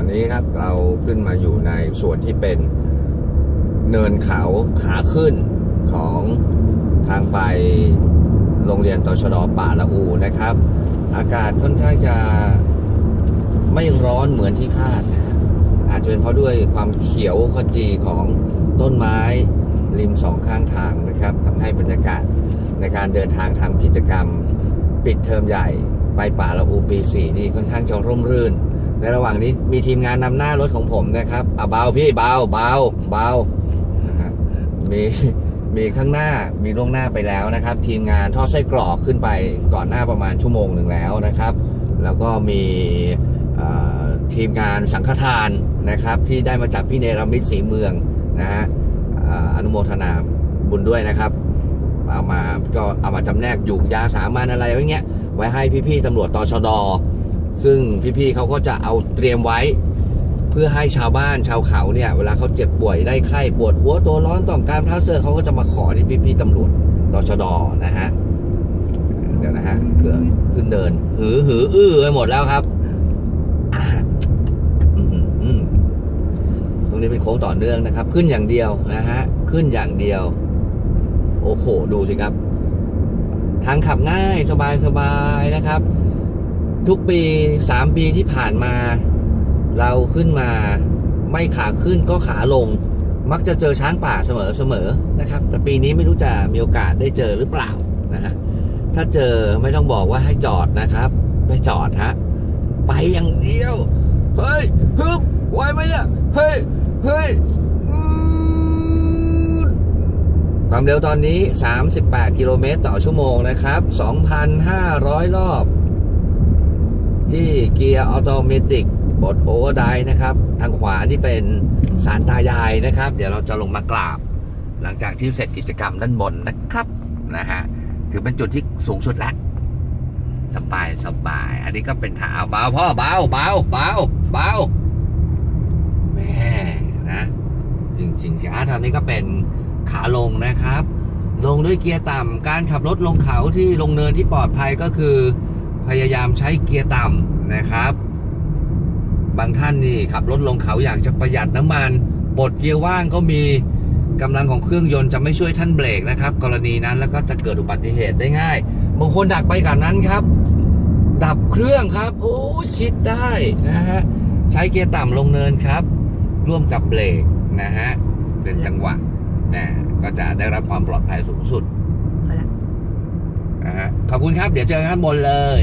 อนนี้ครับเราขึ้นมาอยู่ในส่วนที่เป็นเนินเขาขาขึ้นของทางไปโรงเรียนตชดป่าละอูนะครับ อากาศค่อนข้างจะไม่ร้อนเหมือนที่คาดนะอาจจะเป็นเพราะด้วยความเขียวขจีของต้นไม้ริมสองข้างทางนะครับทำให้บรรยากาศในการเดินทางทำกิจกรรม ปิดเทอมใหญ่ ไปป่าละอูปีสี่นี่ค่อนข้างจะร่มรื่น ในระหว่างนี้มีทีมงานนำหน้ารถของผมนะครับเอาเบาพี่เบาเบาเบามีมีข้างหน้ามีล่วงหน้าไปแล้วนะครับ ทีมงานทอดไส้กรอกขึ้นไปก่อนหน้าประมาณชั่วโมงหนึ่งแล้วนะครับ แล้วก็มีทีมงานสังฆทานนะครับ ที่ได้มาจากพี่เนรมิตศรีเมืองนะฮะอนุโมทนาบุญด้วยนะครับ เอามาก็เอามาจำแนกอยู่ยาสามัญอะไรไว้เงี้ยไว้ให้พี่ๆตำรวจตชด ซึ่งพี่ๆเขาก็จะเอาเตรียมไว้ เพื่อให้ชาวบ้านชาวเขาเนี่ย เวลาเขาเจ็บป่วยได้ไข้ปวดหัวตัวร้อนต้องการพลาสเตอร์เขาก็จะมาขอที่พี่ๆตำรวจตชดนะฮะเดี๋ยวนะฮะเกือขึ้นเดิน หือหืออื้อไปหมดแล้วครับตรงนี้เป็นโค้งต่อเนื่องนะครับ ขึ้นอย่างเดียวนะฮะขึ้นอย่างเดียว โอ้โหดูสิครับ ทางขับง่ายสบายสบายๆนะครับ ทุกปีสามปีที่ผ่านมา เราขึ้นมาไม่ขาขึ้นก็ขาลง มักจะเจอช้างป่าเสมอเสมอนะครับ แต่ปีนี้ไม่รู้จะมีโอกาสได้เจอหรือเปล่านะฮะถ้าเจอไม่ต้องบอกว่าให้จอดนะครับ ไม่จอดฮะไปอย่างเดียว เฮ้ยฮึบไหวไหมเนี่ยเฮ้ยเฮ้ยความเร็วตอนนี้ 38 กิโลเมตรต่อชั่วโมงนะครับ 2,500 รอบ ที่เกียร์ออโตเมติกบดโอเวอร์ไดนะครับ ทางขวาที่เป็นสารตายายนะครับ เดี๋ยวเราจะลงมากราบ หลังจากที่เสร็จกิจกรรมด้านบนนะครับนะฮะถือเป็นจุดที่สูงสุดแล้วสบายสบาย อันนี้ก็เป็นทางเอาเบาพ่อเบาเบาเบาเบาแม่นะจริงๆอะทางนี้ก็เป็นขาลงนะครับ ลงด้วยเกียร์ต่ำการขับรถลงเขาที่ลงเนินที่ปลอดภัยก็คือ พยายามใช้เกียร์ต่ำนะครับ บางท่านนี่ขับรถลงเขาอยากจะประหยัดน้ำมันปลดเกียร์ว่างก็มีกำลังของเครื่องยนต์จะไม่ช่วยท่านเบรกนะครับ กรณีนั้นแล้วก็จะเกิดอุบัติเหตุได้ง่ายบางคนดักไปกับนั้นครับ ดับเครื่องครับ โอ้ยคิดได้นะฮะใช้เกียร์ต่ำลงเนินครับ ร่วมกับเบรกนะฮะเป็นจังหวะนะก็จะได้รับความปลอดภัยสูงสุด ขอบคุณครับ เดี๋ยวเจอกันข้างบนเลย